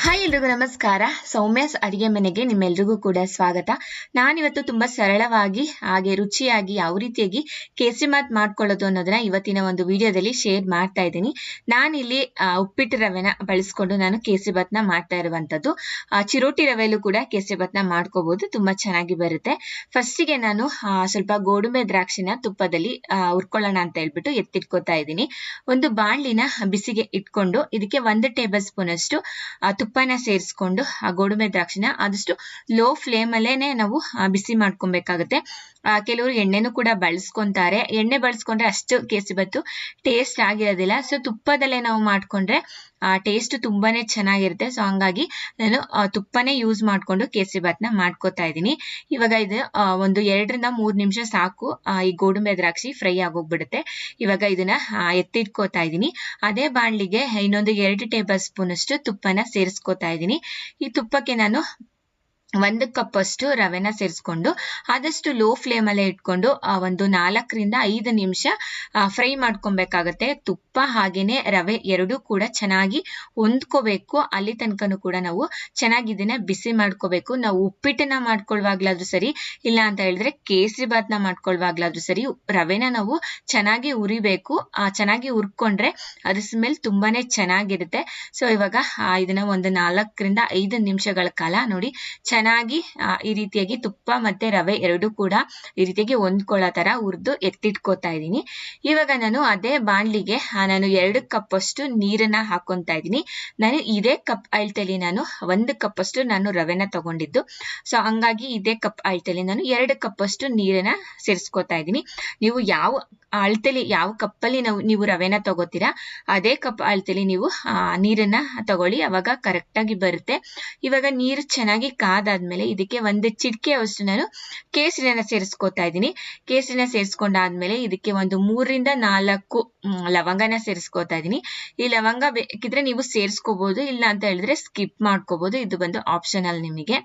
Hi ಎಲ್ರಿಗೂ ನಮಸ್ಕಾರ. ಸೌಮ್ಯಸ್ ಅಡಿಗೆ ಮನೆಗೆ ನಿಮ್ಮೆಲ್ರಿಗೂ ಕೂಡ ಸ್ವಾಗತ. ನಾನಿವತ್ತು ತುಂಬಾ ಸರಳವಾಗಿ ಹಾಗೆ ರುಚಿಯಾಗಿ ಯಾವ ರೀತಿಯಾಗಿ ಕೇಸರಿಮಾತ್ ಮಾಡ್ಕೊಳ್ಳೋದು ಅನ್ನೋದನ್ನ ಇವತ್ತಿನ ಒಂದು ವಿಡಿಯೋದಲ್ಲಿ ಶೇರ್ ಮಾಡ್ತಾ ಇದ್ದೀನಿ. ಇಲ್ಲಿ ಉಪ್ಪಿಟ್ಟು ರವೆನ ಬಳಸ್ಕೊಂಡು ನಾನು ಕೇಸರಿಬಾತ್ನ ಮಾಡ್ತಾ ಇರುವಂತದ್ದು ಆ, ಚಿರೋಟಿ ರವೆಯಲ್ಲೂ ಕೂಡ ಕೇಸರಿಬಾತ್ನ ಮಾಡ್ಕೋಬಹುದು ತುಂಬಾ ಚೆನ್ನಾಗಿ ಬರುತ್ತೆ. ಫಸ್ಟಿಗೆ ನಾನು ಸ್ವಲ್ಪ ಗೋಡಂಬೆ ದ್ರಾಕ್ಷಿನ ತುಪ್ಪದಲ್ಲಿ ಹುರ್ಕೊಳ್ಳೋಣ ಅಂತ ಹೇಳ್ಬಿಟ್ಟು ಎತ್ತಿಟ್ಕೋತಾ ಇದ್ದೀನಿ. ಒಂದು ಬಾಣ್ಲಿನ ಬಿಸಿಗೆ ಇಟ್ಕೊಂಡು ಇದಕ್ಕೆ ಒಂದು ಟೇಬಲ್ ಸ್ಪೂನ್ ಅಷ್ಟು ತುಪ್ಪನ ಸೇರಿಸ್ಕೊಂಡು, ಆ ಗೋಡಂಬೆ ದ್ರಾಕ್ಷಿನ ಆದಷ್ಟು ಲೋ ಫ್ಲೇಮ್ ಅಲ್ಲೇನೆ ನಾವು ಬಿಸಿ ಮಾಡ್ಕೊಬೇಕಾಗುತ್ತೆ. ಕೆಲವರು ಎಣ್ಣೆನೂ ಕೂಡ ಬಳಸ್ಕೊಂತಾರೆ. ಎಣ್ಣೆ ಬಳಸ್ಕೊಂಡ್ರೆ ಅಷ್ಟು ಕೇಸರಿಬತ್ತು ಟೇಸ್ಟ್ ಆಗಿರೋದಿಲ್ಲ. ಸೊ ತುಪ್ಪದಲ್ಲೇ ನಾವು ಮಾಡ್ಕೊಂಡ್ರೆ, ಆ ಟೇಸ್ಟ್ ತುಂಬಾನೇ ಚೆನ್ನಾಗಿರುತ್ತೆ. ಸೊ ಹಂಗಾಗಿ ನಾನು ತುಪ್ಪನೇ ಯೂಸ್ ಮಾಡ್ಕೊಂಡು ಕೇಸರಿಬಾತ್ನ ಮಾಡ್ಕೋತಾ ಇದ್ದೀನಿ. ಇವಾಗ ಇದು ಒಂದು ಎರಡರಿಂದ ಮೂರ್ ನಿಮಿಷ ಸಾಕು ಈ ಗೋಡಂಬೆ ದ್ರಾಕ್ಷಿ ಫ್ರೈ ಆಗೋಗ್ಬಿಡುತ್ತೆ. ಇವಾಗ ಇದನ್ನ ಎತ್ತಿಟ್ಕೋತಾ ಇದ್ದೀನಿ. ಅದೇ ಬಾಣ್ಲಿಗೆ ಇನ್ನೊಂದು ಎರಡು ಟೇಬಲ್ ಸ್ಪೂನ್ ಅಷ್ಟು ತುಪ್ಪನ ಸೇರಿಸ್ಕೋತಾ ಇದ್ದೀನಿ. ಈ ತುಪ್ಪಕ್ಕೆ ನಾನು ಒಂದು ಕಪ್ ಅಷ್ಟು ರವೆನ ಸೇರಿಸ್ಕೊಂಡು ಆದಷ್ಟು ಲೋ ಫ್ಲೇಮ್ ಅಲ್ಲೇ ಇಟ್ಕೊಂಡು ಒಂದು ನಾಲ್ಕರಿಂದ ಐದು ನಿಮಿಷ ಫ್ರೈ ಮಾಡ್ಕೊಬೇಕಾಗತ್ತೆ. ತುಪ್ಪ ಹಾಗೇನೆ ರವೆ ಎರಡೂ ಕೂಡ ಚೆನ್ನಾಗಿ ಹೊಂದ್ಕೋಬೇಕು. ಅಲ್ಲಿ ತನಕನೂ ಕೂಡ ನಾವು ಚೆನ್ನಾಗಿ ಇದನ್ನ ಬಿಸಿ ಮಾಡ್ಕೋಬೇಕು. ನಾವು ಉಪ್ಪಿಟ್ಟನ್ನ ಮಾಡ್ಕೊಳ್ವಾಗ್ಲಾದ್ರೂ ಸರಿ, ಇಲ್ಲ ಅಂತ ಹೇಳಿದ್ರೆ ಕೇಸರಿ ಬಾತ್ನ ಮಾಡ್ಕೊಳ್ವಾಗ್ಲಾದ್ರೂ ಸರಿ, ರವೆನ ನಾವು ಚೆನ್ನಾಗಿ ಉರಿಬೇಕು ಆ, ಚೆನ್ನಾಗಿ ಉರ್ಕೊಂಡ್ರೆ ಅದ್ರ ಸ್ಮೆಲ್ ತುಂಬಾನೇ ಚೆನ್ನಾಗಿರುತ್ತೆ. ಸೊ ಇವಾಗ ಇದನ್ನ ಒಂದು ನಾಲ್ಕರಿಂದ ಐದು ನಿಮಿಷಗಳ ಕಾಲ ನೋಡಿ ಚೆನ್ನಾಗಿ ಆ, ಈ ರೀತಿಯಾಗಿ ತುಪ್ಪ ಮತ್ತೆ ರವೆ ಎರಡೂ ಕೂಡ ಈ ರೀತಿಯಾಗಿ ಹೊಂದ್ಕೊಳ್ಳೋ ತರ ಹುರಿದು ಎತ್ತಿಟ್ಕೋತಾ ಇದ್ದೀನಿ. ಇವಾಗ ನಾನು ಅದೇ ಬಾಣ್ಲಿಗೆ ನಾನು ಎರಡು ಕಪ್ ಅಷ್ಟು ನೀರನ್ನ ಹಾಕೊಂತ ಇದ್ದೀನಿ. ನಾನು ಇದೇ ಕಪ್ ಅಳತೆಲಿ ನಾನು ಒಂದು ಕಪ್ ಅಷ್ಟು ನಾನು ರವೆನ ತಗೊಂಡಿದ್ದು. ಸೊ ಹಂಗಾಗಿ ಇದೇ ಕಪ್ ಅಳತೆಲಿ ನಾನು ಎರಡು ಕಪ್ ಅಷ್ಟು ನೀರನ್ನ ಸೇರಿಸ್ಕೋತಾ ಇದ್ದೀನಿ. ನೀವು ಯಾವ ಅಳತೆಲಿ ಯಾವ ಕಪ್ಪಲ್ಲಿ ನಾವು ನೀವು ರವೆನ ತಗೋತೀರಾ ಅದೇ ಕಪ್ ಅಳತೆಲಿ ನೀವು ನೀರನ್ನ ತಗೊಳ್ಳಿ ಅವಾಗ ಕರೆಕ್ಟ್ ಆಗಿ ಬರುತ್ತೆ. ಇವಾಗ ನೀರು ಚೆನ್ನಾಗಿ ಕಾದಾದ್ಮೇಲೆ ಇದಕ್ಕೆ ಒಂದು ಚಿಟಿಕೆ ಅಷ್ಟು ನಾನು ಕೇಸರಿನ ಸೇರಿಸ್ಕೋತಾ ಇದ್ದೀನಿ. ಕೇಸರಿನ ಸೇರಿಸ್ಕೊಂಡಾದ್ಮೇಲೆ ಇದಕ್ಕೆ ಒಂದು ಮೂರರಿಂದ ನಾಲ್ಕು ಲವಂಗನ ಸೇರಿಸ್ಕೋತಾ ಇದ್ದೀನಿ. ಈ ಲವಂಗ ಬೇಕಿದ್ರೆ ನೀವು ಸೇರಿಸ್ಕೋಬಹುದು ಇಲ್ಲ ಅಂತ ಹೇಳಿದ್ರೆ ಸ್ಕಿಪ್ ಮಾಡ್ಕೋಬಹುದು ಇದು ಬಂದು ಆಪ್ಷನಲ್ ನಿಮಗೆ.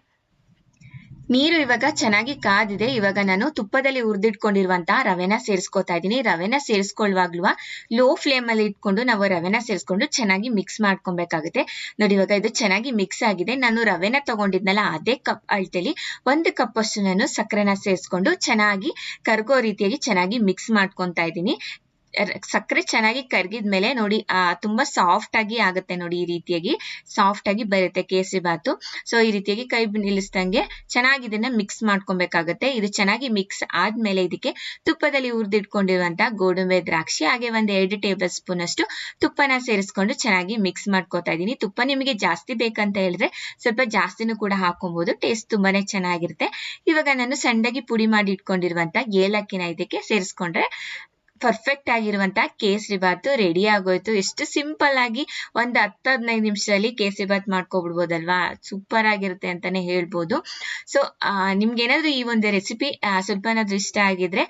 ನೀರು ಇವಾಗ ಚೆನ್ನಾಗಿ ಕಾದಿದೆ. ಇವಾಗ ನಾನು ತುಪ್ಪದಲ್ಲಿ ಹುರಿದಿಟ್ಕೊಂಡಿರುವಂತಹ ರವೆನ ಸೇರಿಸ್ಕೊತಾ ಇದ್ದೀನಿ. ರವೆನ ಸೇರಿಸ್ಕೊಳ್ಳುವಾಗ್ಲೂ ಲೋ ಫ್ಲೇಮ್ ಅಲ್ಲಿ ಇಟ್ಕೊಂಡು ನಾವು ರವೆನ ಸೇರಿಸ್ಕೊಂಡು ಚೆನ್ನಾಗಿ ಮಿಕ್ಸ್ ಮಾಡ್ಕೊಬೇಕಾಗುತ್ತೆ. ನೋಡಿ, ಇವಾಗ ಇದು ಚೆನ್ನಾಗಿ ಮಿಕ್ಸ್ ಆಗಿದೆ. ನಾನು ರವೆನ ತಗೊಂಡಿದ್ನಲ್ಲ, ಅದೇ ಕಪ್ ಅಳ್ತೇಲಿ ಒಂದು ಕಪ್ ಅಷ್ಟು ನಾನು ಸಕ್ಕರೆನ ಸೇರಿಸ್ಕೊಂಡು ಚೆನ್ನಾಗಿ ಕರ್ಗೋ ರೀತಿಯಾಗಿ ಚೆನ್ನಾಗಿ ಮಿಕ್ಸ್ ಮಾಡ್ಕೊತಾ ಇದ್ದೀನಿ. ಸಕ್ಕರೆ ಚೆನ್ನಾಗಿ ಕರ್ಗಿದ್ಮೇಲೆ ನೋಡಿ ತುಂಬಾ ಸಾಫ್ಟ್ ಆಗಿ ಆಗುತ್ತೆ ನೋಡಿ ಈ ರೀತಿಯಾಗಿ. ಸಾಫ್ಟ್ ಆಗಿ ಬರುತ್ತೆ ಕೇಸರಿ ಬಾತು ಸೊ ಈ ರೀತಿಯಾಗಿ ಕೈ ನಿಲ್ಲಿಸ್ದಂಗೆ ಚೆನ್ನಾಗಿ ಇದನ್ನ ಮಿಕ್ಸ್ ಮಾಡ್ಕೊಬೇಕಾಗತ್ತೆ. ಇದು ಚೆನ್ನಾಗಿ ಮಿಕ್ಸ್ ಆದ್ಮೇಲೆ ಇದಕ್ಕೆ ತುಪ್ಪದಲ್ಲಿ ಹುರಿದಿಟ್ಕೊಂಡಿರುವಂತ ಗೋಡಂಬೆ ದ್ರಾಕ್ಷಿ, ಹಾಗೆ ಒಂದ್ ಎರಡು ಟೇಬಲ್ ಸ್ಪೂನ್ ಅಷ್ಟು ತುಪ್ಪನ ಸೇರಿಸ್ಕೊಂಡು ಚೆನ್ನಾಗಿ ಮಿಕ್ಸ್ ಮಾಡ್ಕೊತಾ ಇದೀನಿ ತುಪ್ಪ ನಿಮಗೆ ಜಾಸ್ತಿ ಬೇಕಂತ ಹೇಳಿದ್ರೆ ಸ್ವಲ್ಪ ಜಾಸ್ತಿನೂ ಕೂಡ ಹಾಕೊಬಹುದು ಟೇಸ್ಟ್ ತುಂಬಾನೇ ಚೆನ್ನಾಗಿರುತ್ತೆ. ಇವಾಗ ನಾನು ಸಣ್ಣದಾಗಿ ಪುಡಿ ಮಾಡಿ ಇಟ್ಕೊಂಡಿರುವಂತ ಏಲಕ್ಕಿನ ಇದಕ್ಕೆ ಸೇರಿಸ್ಕೊಂಡ್ರೆ ಪರ್ಫೆಕ್ಟ್ ಆಗಿರುವಂತಹ ಕೇಸರಿ ಬಾತು ರೆಡಿ ಆಗೋಯ್ತು. ಎಷ್ಟು ಸಿಂಪಲ್ ಆಗಿ ಒಂದು ಹತ್ತು ಹದಿನೈದು ನಿಮಿಷದಲ್ಲಿ ಕೇಸರಿ ಬಾತ್ ಮಾಡ್ಕೊಬಿಡ್ಬೋದಲ್ವಾ? ಸೂಪರ್ ಆಗಿರುತ್ತೆ ಅಂತಾನೆ ಹೇಳ್ಬೋದು. ಸೊ ನಿಮ್ಗೆ ಈ ಒಂದು ರೆಸಿಪಿ ಸ್ವಲ್ಪ ಏನಾದ್ರು ಇಷ್ಟ ಆಗಿದ್ರೆ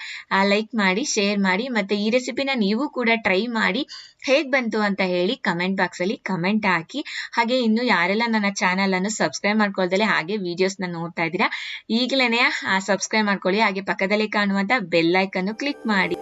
ಲೈಕ್ ಮಾಡಿ ಶೇರ್ ಮಾಡಿ, ಮತ್ತೆ ಈ ರೆಸಿಪಿನ ನೀವು ಕೂಡ ಟ್ರೈ ಮಾಡಿ, ಹೇಗ್ ಬಂತು ಅಂತ ಹೇಳಿ ಕಮೆಂಟ್ ಬಾಕ್ಸ್ ಅಲ್ಲಿ ಕಮೆಂಟ್ ಹಾಕಿ. ಹಾಗೆ ಇನ್ನು ಯಾರೆಲ್ಲ ನನ್ನ ಚಾನಲ್ ಅನ್ನು ಸಬ್ಸ್ಕ್ರೈಬ್ ಮಾಡ್ಕೊಳ್ದಲೆ ಹಾಗೆ ವಿಡಿಯೋಸ್ನ ನೋಡ್ತಾ ಇದ್ದೀರಾ ಈಗಲೇ ಸಬ್ಸ್ಕ್ರೈಬ್ ಮಾಡ್ಕೊಳ್ಳಿ. ಹಾಗೆ ಪಕ್ಕದಲ್ಲಿ ಕಾಣುವಂತ ಬೆಲ್ ಐಕನ್ ಕ್ಲಿಕ್ ಮಾಡಿ.